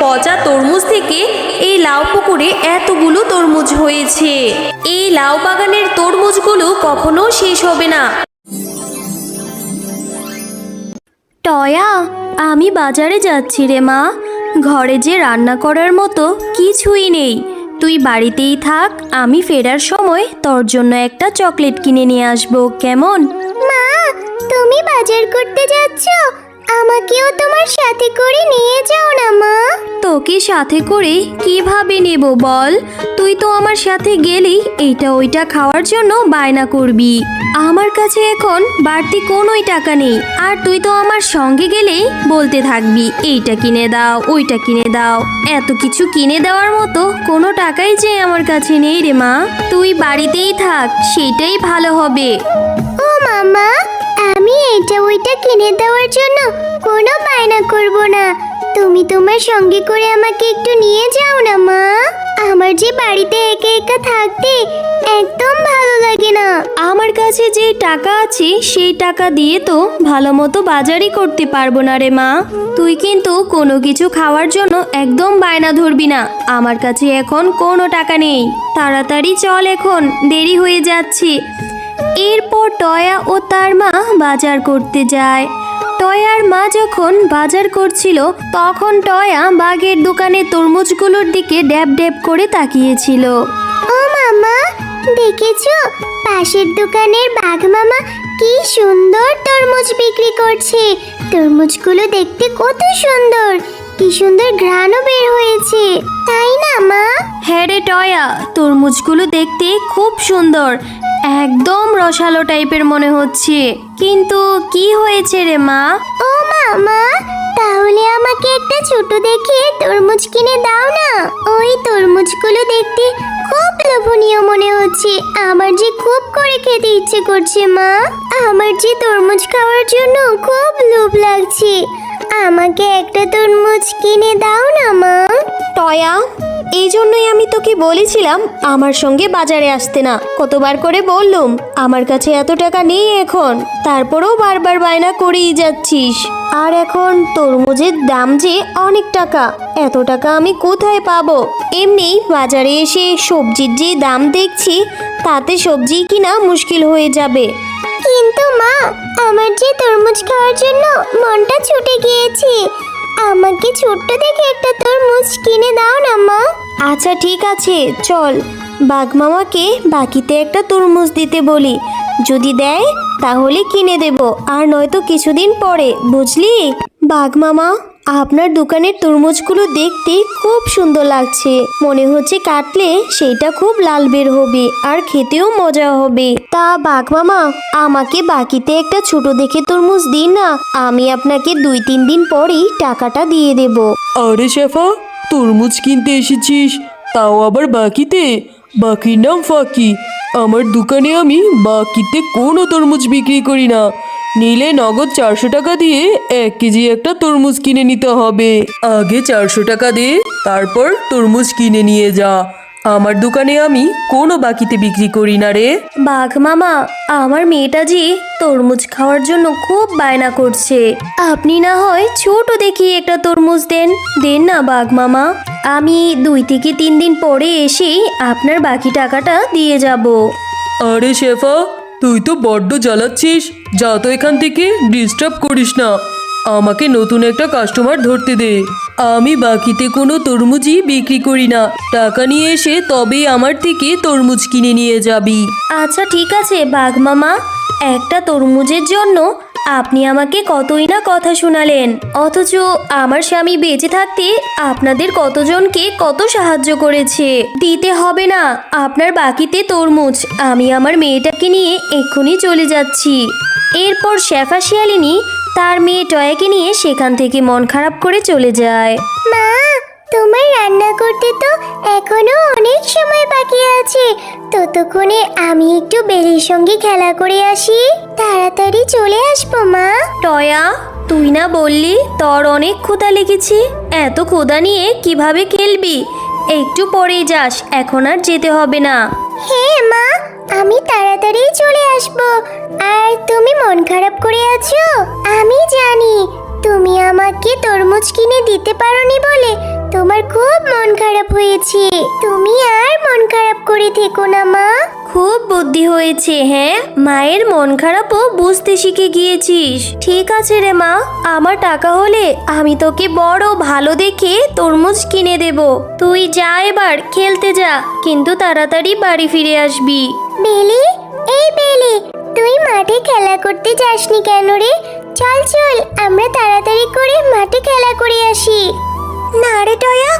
পচা তরমুজ থেকে এই লাউ পুকুরে এতগুলো তরমুজ হয়েছে। এই লাউ বাগানের তরমুজগুলো কখনো শেষ হবে না। টয়া, আমি বাজারে যাচ্ছি রে মা। ঘরে যে রান্না করার মতো কিছুই নেই। তুই বাড়িতেই থাক, আমি ফেরার সময় তোর জন্য একটা চকলেট কিনে নিয়ে আসব, কেমন? মা, তুমি বাজার করতে যাচ্ছ? আমাকেও তোমার সাথে করে নিয়ে যাও না, মা। তোকে সাথে করে কীভাবে নেব বল? তুই তো আমার সাথে গেলেই এইটা ওইটা খাওয়ার জন্য বায়না করবি। আমার কাছে এখন বাড়তি কোনোই টাকা নেই, আর তুই তো আমার সঙ্গে গেলেই বলতে থাকবি, এইটা কিনে দাও, ওইটা কিনে দাও। এত কিছু কিনে দেওয়ার মতো কোনো টাকাই যে আমার কাছে নেই রে, মা। তুই বাড়িতেই থাক সেটাই ভালো হবে। এটা ওইটা কিনে দেওয়ার জন্য কোনো বায়না করব না। তুমি তোমার সঙ্গে করে আমাকে একটু নিয়ে যাও না, মা। আমার যে বাড়িতে একা একা থাকতে একদম ভালো লাগে না। আমার কাছে যে টাকা আছে, সেই টাকা দিয়ে তো ভালো মতো বাজারই করতে পারব না রে, মা। তুই কিন্তু কোনো কিছু খাওয়ার জন্য একদম বায়না ধরবি না। আমার কাছে এখন কোনো টাকা নেই। তাড়াতাড়ি চল এখন, দেরি হয়ে যাচ্ছে। এরপর টয়া ও তার মা বাজার করতে যায়। টয়ার মা যখন বাজার করছিল, তখন টয়া বাগের দোকানে তরমুজগুলোর দিকে ড্যাব ড্যাব করে তাকিয়েছিল। ও মামা, দেখেছ? পাশের দোকানের বাঘ মামা কি সুন্দর তরমুজ বিক্রি করছে। তরমুজগুলো দেখতে কত সুন্দর। কি সুন্দর ঘ্রাণও বের হয়েছে তাই না মা? হ্যাঁ রে টয়া তরমুজগুলো দেখতে খুব সুন্দর একদম রসালো টাইপের মনে হচ্ছে। কিন্তু কি হয়েছে রে মা? ও মামা তাহলে আমাকে একটা ছোট দেখে তরমুজ কিনে দাও না। ওই তরমুজগুলো দেখতে খুব লোভনীয় মনে হচ্ছে আমার যে খুব করে খেতে ইচ্ছে করছে মা। আমার যে তরমুজ খাওয়ার জন্য খুব লোভ লাগছে আমাকে একটা তরমুজ কিনে দাও না, মা। টয়া, এই জন্যই আমি তোকে বলেছিলাম আমার সঙ্গে বাজারে আসতে না। কতবার করে বললুম, আমার কাছে এত টাকা নেই এখন, তারপরেও বারবার বায়না করেই যাচ্ছিস। আর এখন তরমুজের দাম যে অনেক টাকা, এত টাকা আমি কোথায় পাবো? এমনি বাজারে এসে সবজির যে দাম দেখছি, তাতে সবজি কিনা মুশকিল হয়ে যাবে। কিন্তু মা, আমার যে তরমুজ খাওয়ার জন্য মনটা ছুটে গিয়েছে। আমাকে ছোট্ট দেখে একটা তরমুজ কিনে দাও না, মা। আচ্ছা ঠিক আছে, চল। বাঘ মামাকে বাকিতে একটা তরমুজ দিতে বলি। যদি দেয়, তাহলে কিনে দেব। আর নয়তো কিছুদিন পরে, বুঝলি? বাঘ মামা। আপনার দোকানের তরমুজগুলো দেখতে খুব সুন্দর লাগছে। মনে হচ্ছে কাটলে সেইটা খুব লাল বের হবে আর খেতেও মজা হবে। তা বাঘ মামা, আমাকে বাকিতে একটা ছোট দেখে তরমুজ দিন না, আমি আপনাকে দুই তিন দিন পরেই টাকাটা দিয়ে দেব। আরে শেফা, তরমুজ কিনতে এসেছিস, তাও আবার বাকিতে? বাকির নাম ফাঁকি। আমার দোকানে আমি বাকিতে কোনো তরমুজ বিক্রি করি না। নিলে নগদ চারশো টাকা দিয়ে এক কেজি একটা তরমুজ কিনে নিতে হবে। আগে চারশো টাকা দে তারপর তরমুজ কিনে নিয়ে যা। আমার দোকানে আমি কোনো বাকিতে বিক্রি করি না রে। বাঘ মামা আমার মেয়েটা যে তরমুজ খাওয়ার জন্য খুব বায়না করছে। আপনি না হয় ছোট দেখি একটা তরমুজ দেন। দেন না বাঘ মামা। আমি দুই থেকে তিন দিন পরে এসেই আপনার বাকি টাকাটা দিয়ে যাব। আরে শেফা তুই তো বড্ড জ্বালাচ্ছিস, যা তো এখান থেকে ডিস্টার্ব করিস না। আমাকে নতুন একটা কাস্টমার ধরতে দে। আমি বাকিতে কোনো তরমুজই বিক্রি করি না। টাকা নিয়ে এসে তবেই আমার থেকে তরমুজ কিনে নিয়ে যাবি। আচ্ছা ঠিক আছে, বাঘ মামা। একটা তরমুজের জন্য আপনি আমাকে কতই না কথা শোনালেন। অথচ আমার স্বামী বেঁচে থাকতে আপনাদের কতজনকে কত সাহায্য করেছে। দিতে হবে না, আপনার বাকিতে তরমুজ। আমি আমার মেয়েটাকে নিয়ে এক্ষুনি চলে যাচ্ছি। এরপর শেফা শিয়ালিনী তার মেয়ে টয়াকে নিয়ে সেখান থেকে মন খারাপ করে চলে যায়। মা, তোমার রান্না করতে তো এখনও অনেক সময় আছে। ততক্ষণে আমি একটু বেলির সঙ্গে খেলা করে আসি। তাড়াতাড়ি চলে আসব মা। টয়া তুই না বললি তোর অনেক ক্ষুধা লেগেছে। এত ক্ষুধা নিয়ে কীভাবে খেলবি? একটু পরেই যাস এখন আর যেতে হবে না। হ্যাঁ মা আমি তাড়াতাড়ি চলে আসব। আর তুমি মন খারাপ করে আছো? আমি জানি তুমি আমাকে তরমুজ কিনে দিতে পারোনি বলে তোমার খুব মন খারাপ হয়েছে। তুমি আর মন খারাপ করে থেকো না মা। খুব বুদ্ধি হয়েছে হ্যাঁ? মায়ের মন খারাপও বুঝতে শিখে গিয়েছিস। ঠিক আছে রে মা আমার টাকা হলে আমি তোকে বড় ভালো দেখে তরমুজ কিনে দেব। তুই যা এবার খেলতে যা কিন্তু তাড়াতাড়ি বাড়ি ফিরে আসবি। বেলি এই বেলি তুই মাঠে খেলা করতে যাসনি কেন রে? চল চল আমরা তাড়াতাড়ি করে মাঠে খেলা করে আসি। না রে টয়া,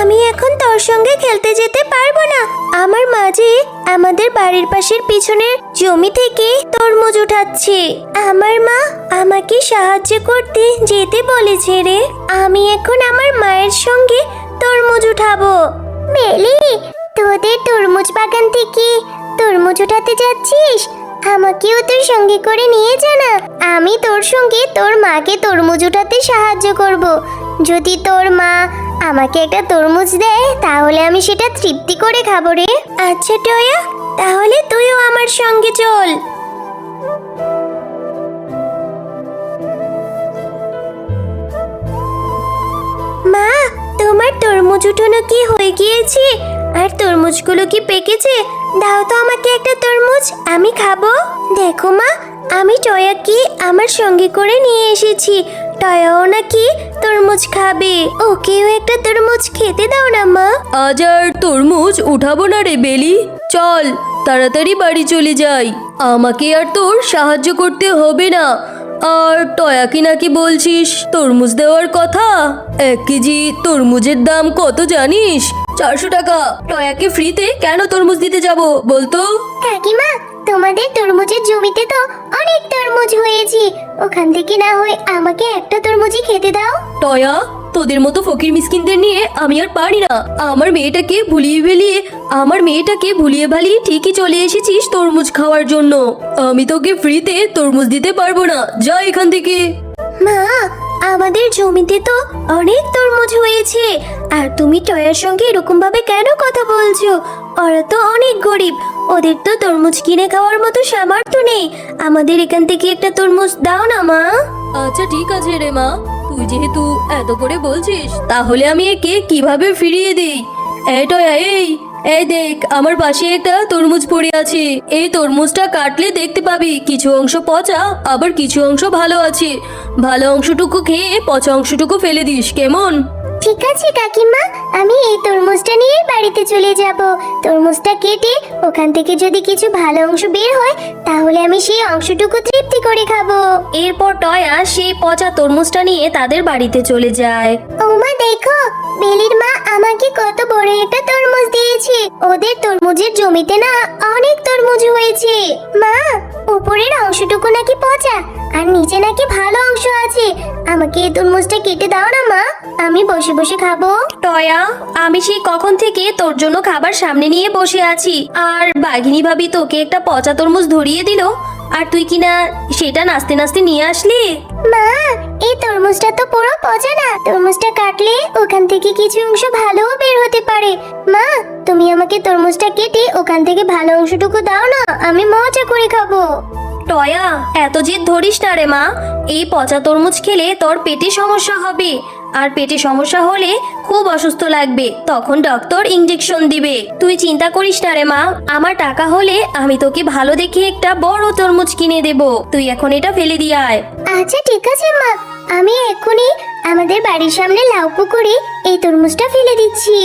আমি এখন তোর সঙ্গে খেলতে যেতে পারব না। আমার মাঝে আমাদের বাড়ির পাশের পিছনের জমি থেকে তরমুজ উঠাচ্ছে। আমার মা আমাকে সাহায্য করতে যেতে বলেছে রে। আমি এখন আমার মায়ের সঙ্গে তরমুজ উঠাবো। বেলি, তোদের তরমুজ বাগান থেকে তরমুজ উঠাতে যাচ্ছিস? আমাকেও তোর সঙ্গে করে নিয়ে যা না। আমি তোর সঙ্গে তোর মাকে তরমুজ উঠাতে সাহায্য করব। যদি তোর মা আমাকে একটা তরমুজ দেয়, তাহলে আমি সেটা তৃপ্তি করে খাব রে। আচ্ছা টয়া, তাহলে তুইও আমার সঙ্গে চল। মা, তোমার তরমুজ উঠানো কি হয়ে গিয়েছে? আর তরমুজগুলো কি পেকেছে? দাও তো আমাকে একটা তরমুজ, আমি খাব। দেখো মা আমি টয়াকে আমার সঙ্গে করে নিয়ে এসেছি। টয়াও নাকি তরমুজ খাবে। ওকেও একটা তরমুজ খেতে দাও না মা। আজ আর তরমুজ উঠাবো না রে বেলি। চল তাড়াতাড়ি বাড়ি চলে যাই। আমাকে আর তোর সাহায্য করতে হবে না। আর টয়াকি নাকি বলছিস তরমুজ দেওয়ার কথা? এক কেজি তরমুজের দাম কত জানিস? চারশো টাকা। টয়াকে ফ্রিতে কেন তরমুজ দিতে যাব বলতো? কাকিমা তোমাদের তরমুজের জমিতে তো অনেক তরমুজ হয়েছে। ওখান থেকে না হয় আমাকে একটা তরমুজই খেতে দাও। টয়া তোদের মতো ফকির মিসকিনদের নিয়ে আমি আর পারি না। আমার মেয়েটাকে ভুলিয়ে ভেলিয়ে আমার মেয়েটাকে ভুলিয়ে ভালিয়ে ঠিকই চলে এসেছিস তরমুজ খাওয়ার জন্য। আমি তোকে ফ্রিতে তরমুজ দিতে পারব না। যা এখান থেকে। মা আমাদের জমিতে তো অনেক তরমুজ হয়েছে। আর তুমি টয়ার সঙ্গে এরকম ভাবে কেন কথা বলছো? ওরা তো অনেক গরিব। ওদের তো তরমুজ কিনে খাওয়ার মতো সামর্থ্য নেই। আমাদের এখান থেকে একটা তরমুজ দাও না, মা। আচ্ছা ঠিক আছে রে, মা। তুই যেহেতু এত করে বলছিস, তাহলে আমি একে কীভাবে ফিরিয়ে দিই? এই টয়া, এই এই দেখ, আমার পাশে একটা তরমুজ পড়ে আছে। এই তরমুজটা কাটলে দেখতে পাবি, কিছু অংশ পচা, আবার কিছু অংশ ভালো আছে। ভালো অংশটুকু খেয়ে পচা অংশটুকু ফেলে দিস, কেমন? ঠিক আছে কাকিমা। আমি এই তরমুজটা নিয়ে বাড়িতে চলে যাব। তরমুজটা কেটে ওখান থেকে যদি কিছু ভালো অংশ বের হয় তাহলে আমি সেই অংশটুকু তৃপ্তি করে খাব। এরপর টয়া সেই পচা তরমুজটা নিয়ে তাদের বাড়িতে চলে যায়। ওমা দেখো বেলির মা আমাকে কত বড় একটা তরমুজ দিয়েছে। ওদের তরমুজের জমিতে না অনেক তরমুজ হয়েছে। মা উপরের অংশটুকু নাকি পচা? আর নিচে নাকি ভালো অংশ আছে। আমাকে এই তরমুজটা কেটে দাও না মা। আমি বসে বসে খাব। টয়া আমি সেই কখন থেকে তোর জন্য খাবার সামনে নিয়ে বসে আছি। আর বাঘিনী ভাবি তোকে একটা পচা তরমুজ ধরিয়ে দিল। আর তুই কিনা সেটা নাচতে নাচতে নিয়ে আসলি? মা এই তরমুজটা তো পুরো পচা না। তরমুজটা কাটলে ওখান থেকে কিছু অংশ ভালোও বের হতে পারে। মা তুমি আমাকে তরমুজটা কেটে ওখান থেকে ভালো অংশটুকু দাও না। আমি মজা করে খাব। টয়া, এত জেদ ধরিস না রে মা। এই পচা তরমুজ খেলে তোর পেটে সমস্যা হবে। আর পেটে সমস্যা হলে খুব অসুস্থ লাগবে। তখন ডক্টর ইঞ্জেকশন দিবে। তুই চিন্তা করিস না রে মা, আমার টাকা হলে আমি তোকে ভালো দেখে একটা বড় তরমুজ কিনে দেব। তুই এখন এটা ফেলে দিয়ে আয়। আচ্ছা ঠিক আছে মা। আমি এক্ষুনি আমাদের বাড়ির সামনে লাউ পুকুরে এই তরমুজটা ফেলে দিচ্ছি।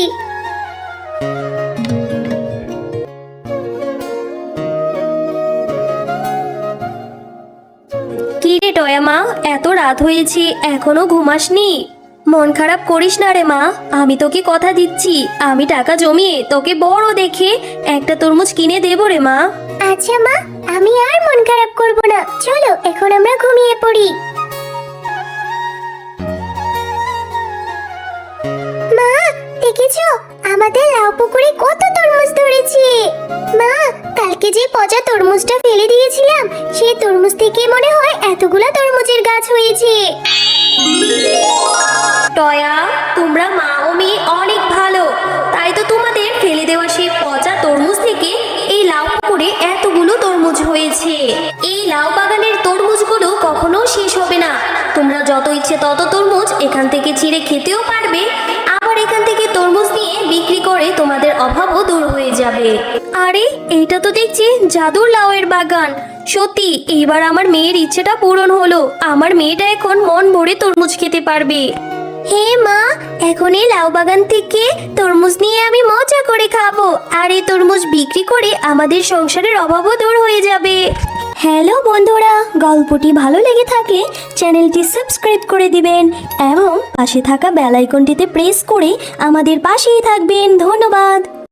টয়া মা, এত রাত হয়েছে, এখনও ঘুমাসনি। মন খারাপ করিস না রে মা, আমি তোকে কথা দিচ্ছি, আমি টাকা জমিয়ে তোকে বড় দেখে একটা তরমুজ কিনে দেবো রে মা। আচ্ছা মা, আমি আর মন খারাপ করব না, চলো, এখন আমরা ঘুমিয়ে পড়ি। মা, দেখেছ? আমাদের লাউ পুকুরে কত তরমুজ পচা তরমুজটা ফেলে দিয়েছিলাম। সেই তরমুজ থেকে মনে হয় এতগুলা তরমুজের গাছ হয়েছে। টয়া, তোমরা মা ও মেয়ে অনেক ভালো। তাই তো তোমাদের ফেলে দেওয়া সেই পচা তরমুজ থেকে এই লাউ করে এতগুলো তরমুজ হয়েছে। এই লাউ বাগানের তরমুজগুলো কখনো শেষ হবে না। তোমরা যত ইচ্ছে তত তরমুজ এখান থেকে ছিঁড়ে খেতেও পারবে। আবার এখান থেকে তরমুজ নিয়ে বিক্রি করে তোমাদের অভাবও দূর হয়ে যাবে। আরে, এইটা তো দেখছি জাদুর লাউয়ের বাগান। সত্যি, এবার আমার মেয়ের ইচ্ছেটা পূরণ হলো। আমার মেয়েটা এখন মন ভরে তরমুজ খেতে পারবে। হে মা, এখন এই লাউ বাগান থেকে তরমুজ নিয়ে আমি মজা করে খাব। আর এই তরমুজ বিক্রি করে আমাদের সংসারের অভাবও দূর হয়ে যাবে। হ্যালো বন্ধুরা, গল্পটি ভালো লেগে থাকলে চ্যানেলটি সাবস্ক্রাইব করে দিবেন এবং পাশে থাকা বেল আইকনটিতে প্রেস করে আমাদের পাশেই থাকবেন। ধন্যবাদ।